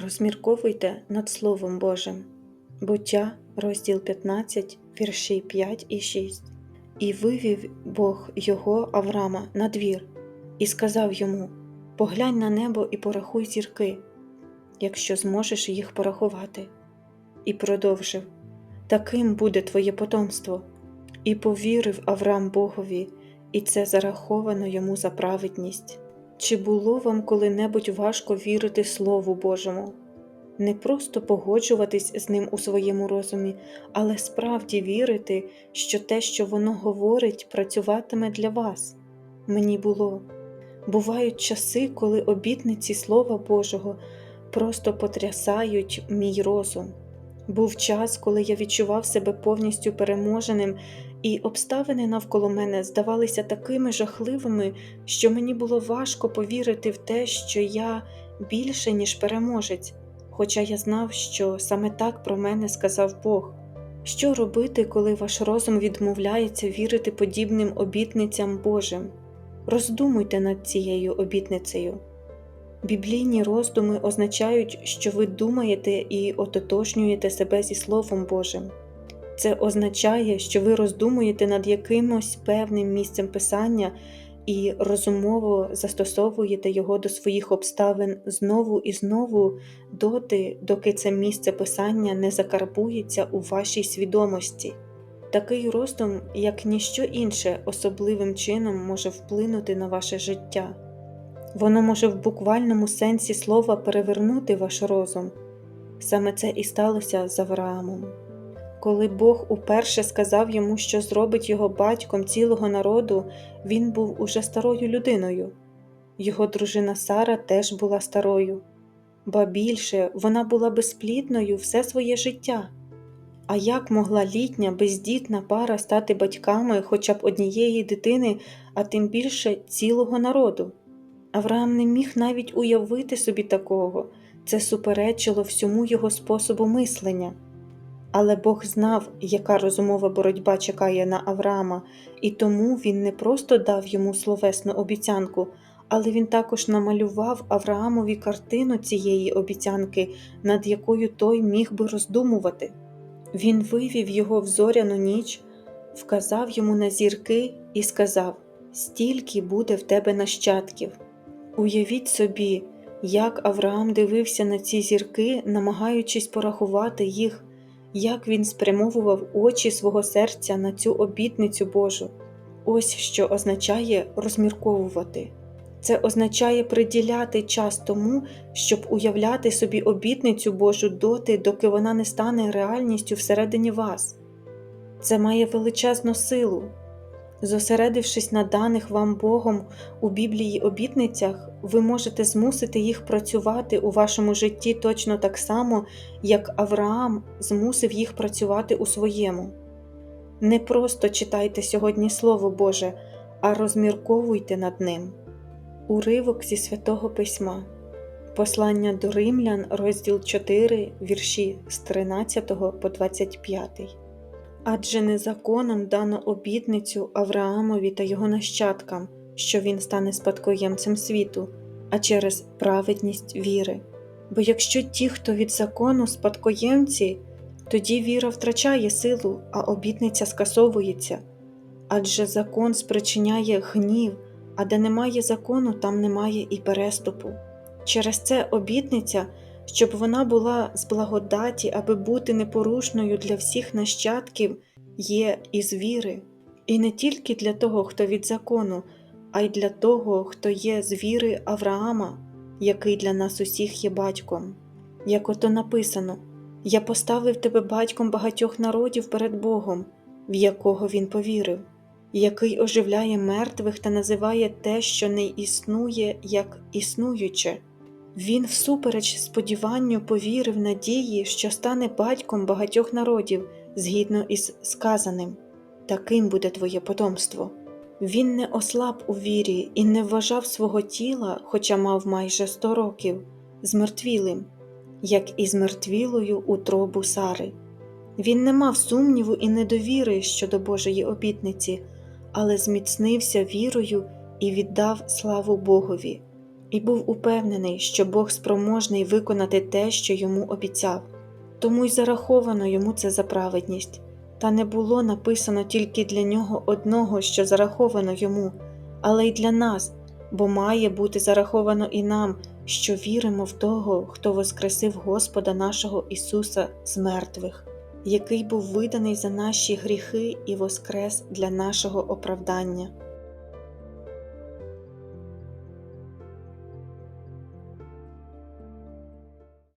Розмірковуйте над Словом Божим. Буття, розділ 15, вірші 5 і 6. І вивів Бог його Аврама на двір, і сказав йому: Поглянь на небо і порахуй зірки, якщо зможеш їх порахувати. І продовжив: Таким буде твоє потомство. І повірив Авраам Богові, і це зараховано йому за праведність. Чи було вам коли-небудь важко вірити Слову Божому? Не просто погоджуватись з ним у своєму розумі, але справді вірити, що те, що воно говорить, працюватиме для вас. Мені було. Бувають часи, коли обітниці Слова Божого просто потрясають мій розум. Був час, коли я відчував себе повністю переможеним, і обставини навколо мене здавалися такими жахливими, що мені було важко повірити в те, що я більше, ніж переможець, хоча я знав, що саме так про мене сказав Бог. Що робити, коли ваш розум відмовляється вірити подібним обітницям Божим? Роздумуйте над цією обітницею. Біблійні роздуми означають, що ви думаєте і ототожнюєте себе зі Словом Божим. Це означає, що ви роздумуєте над якимось певним місцем писання і розумово застосовуєте його до своїх обставин знову і знову доти, доки це місце писання не закарбується у вашій свідомості. Такий роздум, як ніщо інше, особливим чином може вплинути на ваше життя. Воно може в буквальному сенсі слова перевернути ваш розум. Саме це і сталося з Авраамом. Коли Бог уперше сказав йому, що зробить його батьком цілого народу, він був уже старою людиною. Його дружина Сара теж була старою, ба більше вона була безплідною все своє життя. А як могла літня, бездітна пара стати батьками хоча б однієї дитини, а тим більше цілого народу? Авраам не міг навіть уявити собі такого, це суперечило всьому його способу мислення. Але Бог знав, яка розумова боротьба чекає на Авраама, і тому він не просто дав йому словесну обіцянку, але він також намалював Авраамові картину цієї обіцянки, над якою той міг би роздумувати. Він вивів його в зоряну ніч, вказав йому на зірки і сказав: Стільки буде в тебе нащадків. Уявіть собі, як Авраам дивився на ці зірки, намагаючись порахувати їх, як він спрямовував очі свого серця на цю обітницю Божу. Ось що означає розмірковувати. Це означає приділяти час тому, щоб уявляти собі обітницю Божу доти, доки вона не стане реальністю всередині вас. Це має величезну силу. Зосередившись на даних вам Богом у Біблії обітницях, ви можете змусити їх працювати у вашому житті точно так само, як Авраам змусив їх працювати у своєму. Не просто читайте сьогодні Слово Боже, а розмірковуйте над ним. Уривок зі святого Письма, Послання до Римлян, розділ 4, вірші з 13 по 25. Адже не законом дано обітницю Авраамові та його нащадкам, що він стане спадкоємцем світу, а через праведність віри. Бо якщо ті, хто від закону спадкоємці, тоді віра втрачає силу, а обітниця скасовується. Адже закон спричиняє гнів, а де немає закону, там немає і переступу. Через це обітниця щоб вона була з благодаті, аби бути непорушною для всіх нащадків, є із віри, і не тільки для того, хто від закону, а й для того, хто є з віри Авраама, який для нас усіх є батьком. Як ото написано: Я поставив тебе батьком багатьох народів перед Богом, в якого він повірив, який оживляє мертвих та називає те, що не існує, як існуюче. Він, всупереч сподіванню, повірив надії, що стане батьком багатьох народів згідно із сказаним таким буде твоє потомство. Він не ослаб у вірі і не вважав свого тіла, хоча мав майже сто років, змертвілим, як і змертвілою утробу Сари. Він не мав сумніву і недовіри щодо Божої обітниці, але зміцнився вірою і віддав славу Богові. І був упевнений, що Бог спроможний виконати те, що йому обіцяв, тому й зараховано йому це за праведність. Та не було написано тільки для нього одного, що зараховано йому, але й для нас, бо має бути зараховано і нам, що віримо в того, хто воскресив Господа нашого Ісуса з мертвих, який був виданий за наші гріхи і воскрес для нашого оправдання.